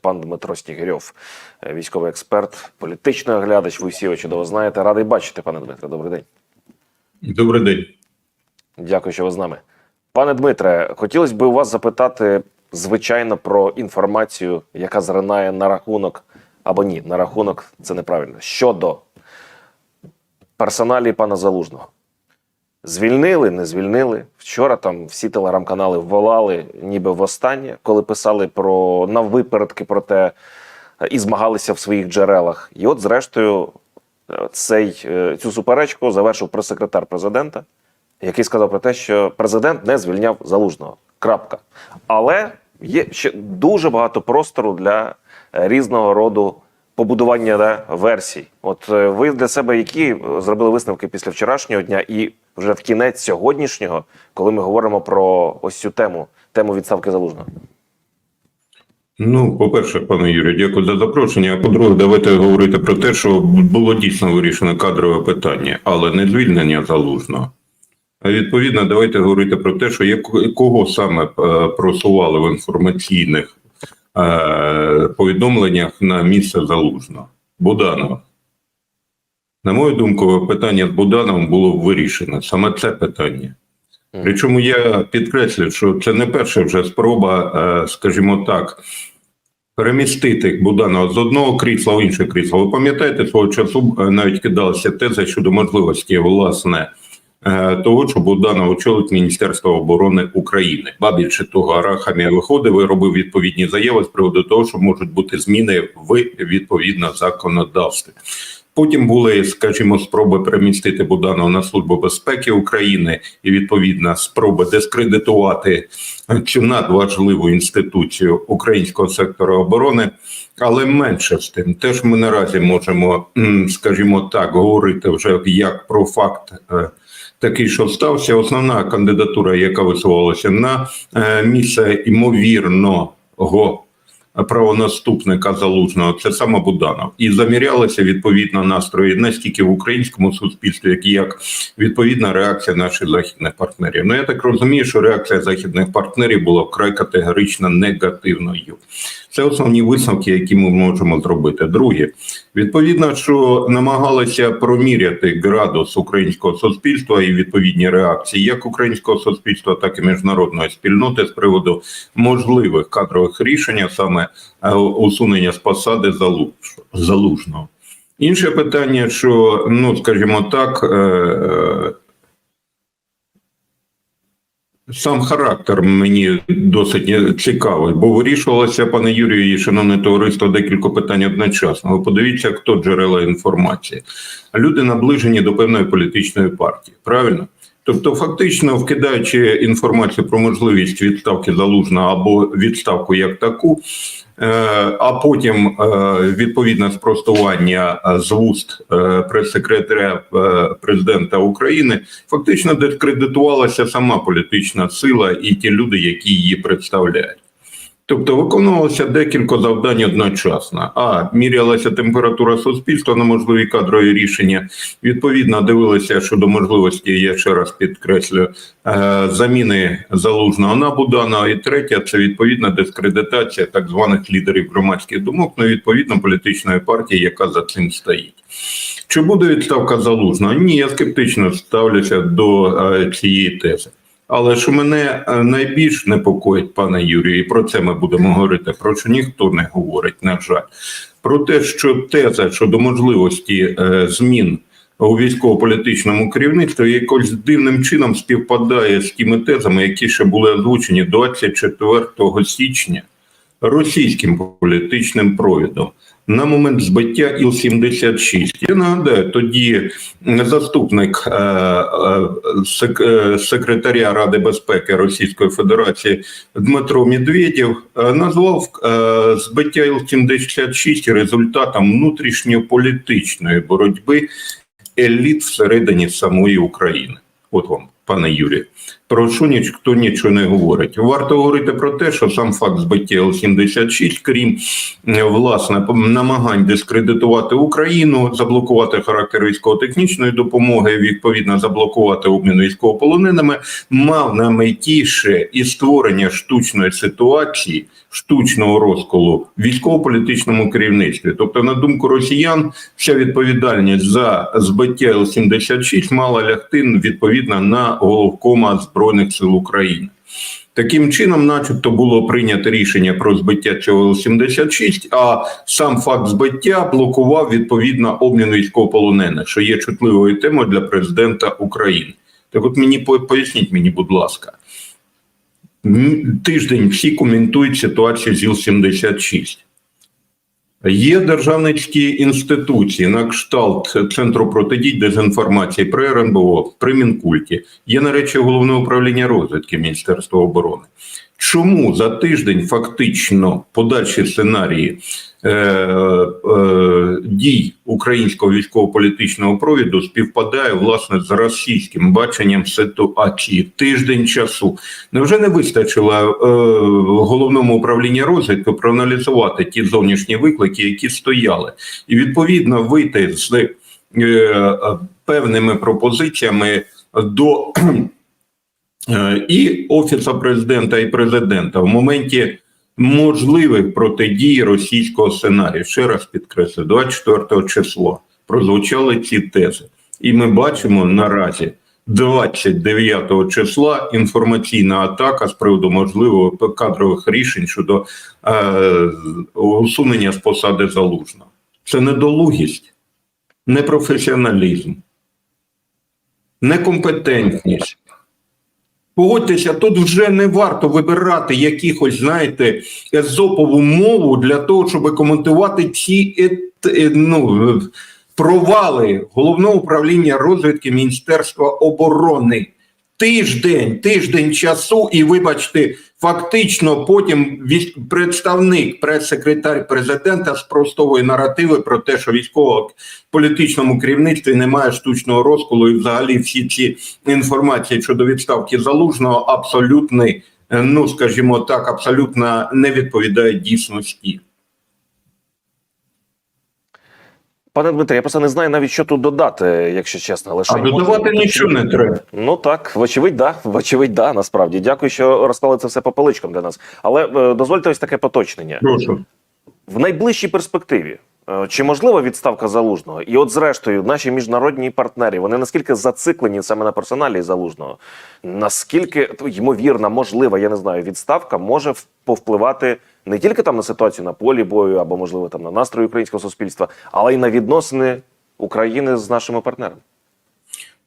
Пан Дмитро Снігирьов, е, військовий експерт, політичний оглядач. Ви всі чудово знаєте. Радий бачити, пане Дмитре. Добрий день. Добрий день. Дякую, що ви з нами. Пане Дмитре, хотілося б у вас запитати, звичайно, про інформацію, яка зринає на рахунок або ні, на рахунок це неправильно. Щодо персоналі пана Залужного. Звільнили, не звільнили. Вчора там всі телеграм-канали волали, ніби востаннє, коли писали про на випередки про те е, і змагалися в своїх джерелах. І от, зрештою, е, цей, е, цю суперечку завершив прес-секретар президента, який сказав про те, що президент не звільняв залужного. Крапка. Але є ще дуже багато простору для різного роду побудування да, версій. От ви для себе які зробили висновки після вчорашнього дня і вже в кінець сьогоднішнього, коли ми говоримо про ось цю тему, тему відставки залужного? Ну, по-перше, пане Юрію, дякую за запрошення. А по-друге, давайте говорити про те, що було дійсно вирішено кадрове питання, але не звільнення залужного. А відповідно, давайте говорити про те, що кого саме е, просували в інформаційних е, повідомленнях на місце залужного. Буданова. На мою думку, питання з Будановим було вирішено. Саме це питання. Причому я підкреслю, що це не перша вже спроба, е, скажімо так, перемістити Буданова з одного крісла в інше крісло. Ви пам'ятаєте, свого часу е, навіть кидалася теза щодо можливості власне е, того, що Буданов очолить Міністерство оборони України. Ба більше того, Арахамія виходив і робив відповідні заяви з приводу того, що можуть бути зміни в відповідно законодавстві. Потім були, скажімо, спроби перемістити Буданова на службу безпеки України і відповідно спроби дискредитувати цю надважливу інституцію українського сектора оборони. Але менше з тим, теж ми наразі можемо, скажімо так, говорити вже як про факт. е, Такий, що стався, основна кандидатура, яка висувалася на е, місце ймовірного правонаступника залужного, це саме Буданов, і замірялися відповідно настрої не стільки в українському суспільстві, як і як відповідна реакція наших західних партнерів. Ну я так розумію, що реакція західних партнерів була вкрай категорично негативною. Це основні висновки, які ми можемо зробити. Друге, відповідно, що намагалися проміряти градус українського суспільства і відповідні реакції, як українського суспільства, так і міжнародної спільноти з приводу можливих кадрових рішень, саме е, усунення з посади залужного. Інше питання, що ну скажімо так. е, Сам характер мені досить цікавий, бо вирішувалося, пане Юрію, і шановне товариство, декілька питань одночасно. Ви подивіться, хто джерела інформації. Люди наближені до певної політичної партії, правильно? Тобто, фактично, вкидаючи інформацію про можливість відставки залужна або відставку як таку, е, а потім е, відповідне спростування е, з вуст прес-секретаря президента України, фактично дискредитувалася сама політична сила і ті люди, які її представляють. Тобто виконувалося декілька завдань одночасно. А мірялася температура суспільства на можливі кадрові рішення. Відповідно, дивилися щодо можливості, я ще раз підкреслю, е, заміни залужного на Буданова. І третє це відповідна дискредитація так званих лідерів громадських думок, ну і відповідно політичної партії, яка за цим стоїть. Чи буде відставка залужного? Ні, я скептично ставлюся до е, цієї тези. Але що мене е, найбільш непокоїть, пане Юрію, і про це ми будемо говорити, про що ніхто не говорить, на жаль, про те, що теза щодо можливості е, змін у військово-політичному керівництві якось дивним чином співпадає з тими тезами, які ще були озвучені 24 січня російським політичним провідом. На момент збиття Іл-76. Я нагадаю, тоді заступник е, е, е, секретаря Ради безпеки Російської Федерації Дмитро Медведєв назвав збиття Іл-76 результатом внутрішньополітичної боротьби еліт всередині самої України. От вам, пане Юрію. Про що ніхто нічого не говорить. Варто говорити про те, що сам факт збиття Л-76, крім е, власне намагань дискредитувати Україну, заблокувати характер військово-технічної допомоги, відповідно заблокувати обмін військовополоненими, мав на меті ще і створення штучної ситуації, штучного розколу в військово-політичному керівництві. Тобто, на думку росіян, вся відповідальність за збиття Л-76 мала лягти відповідно на головкома Збройних сил України. Таким чином, начебто, було прийнято рішення про збиття цього Л-76, а сам факт збиття блокував відповідно обмін військовополонених, що є чутливою темою для президента України. Так, от мені поясніть мені, будь ласка, тиждень всі коментують ситуацію з Іл-76. Є державницькі інституції на кшталт Центру протидій дезінформації при РНБО, при Мінкульті, є нарешті головне управління розвідки Міністерства оборони. Чому за тиждень фактично подальші сценарії е, е, дій українського військово-політичного провіду співпадає власне з російським баченням ситуації? Тиждень часу. Невже не вистачило е, головному управлінню розвідки проаналізувати ті зовнішні виклики, які стояли, і відповідно вийти з е, е, певними пропозиціями до і офісу президента, і президента в моменті можливих протидій російського сценарію. Ще раз підкреслю, 24 числа прозвучали ці тези, і ми бачимо наразі. 29 числа інформаційна атака з приводу можливого кадрових рішень щодо е, усунення з посади залужного. Це недолугість, непрофесіоналізм, некомпетентність. Погодьтеся, тут вже не варто вибирати якихось, знаєте, езопову мову для того, щоб коментувати ці е, ну, провали головного управління розвідки Міністерства оборони. Тиждень, тиждень часу, і вибачте, фактично потім представник, прес-секретар президента спростовує наративи про те, що військово політичному керівництві немає штучного розколу, і взагалі всі ці інформації щодо відставки залужного абсолютний, е, ну скажімо так, абсолютно не відповідають дійсності. Пане Дмитре, я просто не знаю навіть, що тут додати, якщо чесно. Лише А додавати нічого не треба. Ну так, вочевидь, да. Вочевидь, да, насправді. Дякую, що розклали це все по поличкам для нас. Але е, дозвольте ось таке поточнення. Прошу. В найближчій перспективі е, чи можлива відставка залужного? І от, зрештою, наші міжнародні партнери вони наскільки зациклені саме на персоналі залужного, наскільки ймовірна, можлива, я не знаю, відставка може повпливати не тільки там на ситуацію на полі бою або можливо там на настрої українського суспільства, але й на відносини України з нашими партнерами.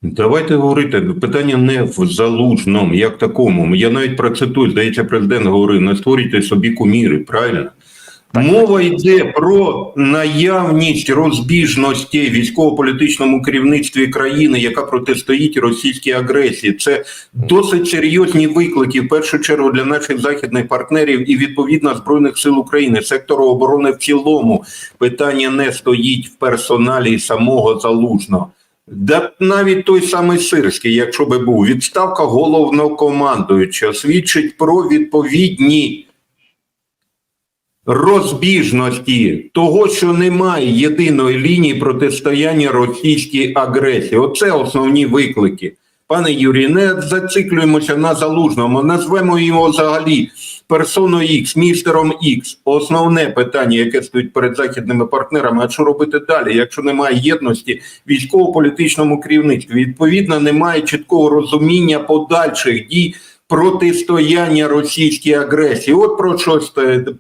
Давайте говорити. Питання не в залужному, як такому. Я навіть процитую, здається, президент говорив: не створюйте собі куміри, правильно? Мова йде про наявність розбіжності військово-політичному керівництві країни, яка протистоїть російській агресії. Це досить серйозні виклики, в першу чергу для наших західних партнерів і відповідно збройних сил України, сектору оборони в цілому. Питання не стоїть в персоналі самого залужного. Да навіть той самий Сирський, якщо би був відставка головнокомандуючого, свідчить про відповідні розбіжності того, що немає єдиної лінії протистояння російській агресії. Оце основні виклики. Пане Юрій, не зациклюємося на залужному, назвемо його взагалі персоною X, містером X. Основне питання, яке стоїть перед західними партнерами, а що робити далі, якщо немає єдності військово-політичному керівництві, відповідно, немає чіткого розуміння подальших дій протистояння російській агресії. От про що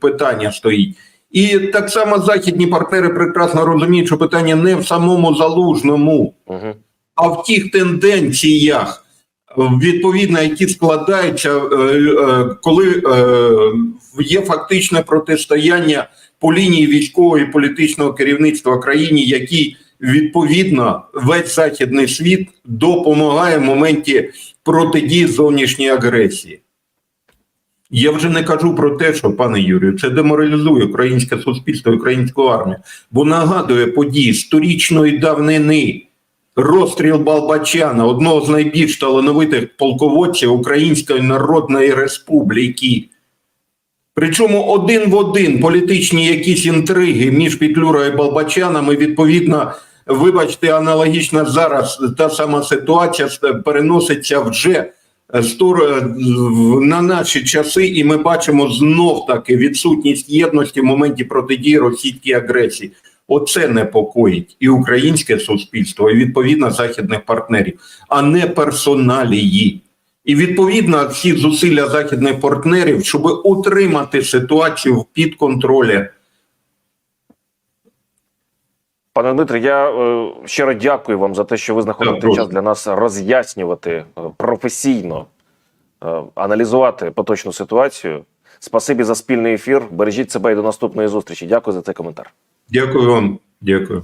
питання стоїть. І так само західні партнери прекрасно розуміють, що питання не в самому залужному, Угу. а в тих тенденціях, відповідно, які складаються, е, е, коли е, є фактичне протистояння по лінії військового і політичного керівництва країні, які відповідно весь західний світ допомагає в моменті протидії зовнішньої агресії. Я вже не кажу про те, що, пане Юрію, це деморалізує українське суспільство, українську армію, бо нагадує події сторічної давнини розстріл Балбачана, одного з найбільш талановитих полководців Української Народної Республіки. Причому один в один політичні якісь інтриги між Петлюрою і Балбачанами, відповідно, вибачте, аналогічно зараз та сама ситуація переноситься вже стор- в- на наші часи, і ми бачимо знов таки відсутність єдності в моменті протидії російській агресії. Оце непокоїть і українське суспільство, і відповідно західних партнерів, а не персоналії. І відповідно всі зусилля західних партнерів, щоб утримати ситуацію під контролем. Пане Дмитре, я е, щиро дякую вам за те, що ви знаходите Так, час для нас роз'яснювати е, професійно, е, аналізувати поточну ситуацію. Спасибі за спільний ефір. Бережіть себе і до наступної зустрічі. Дякую за цей коментар. Дякую вам. Дякую.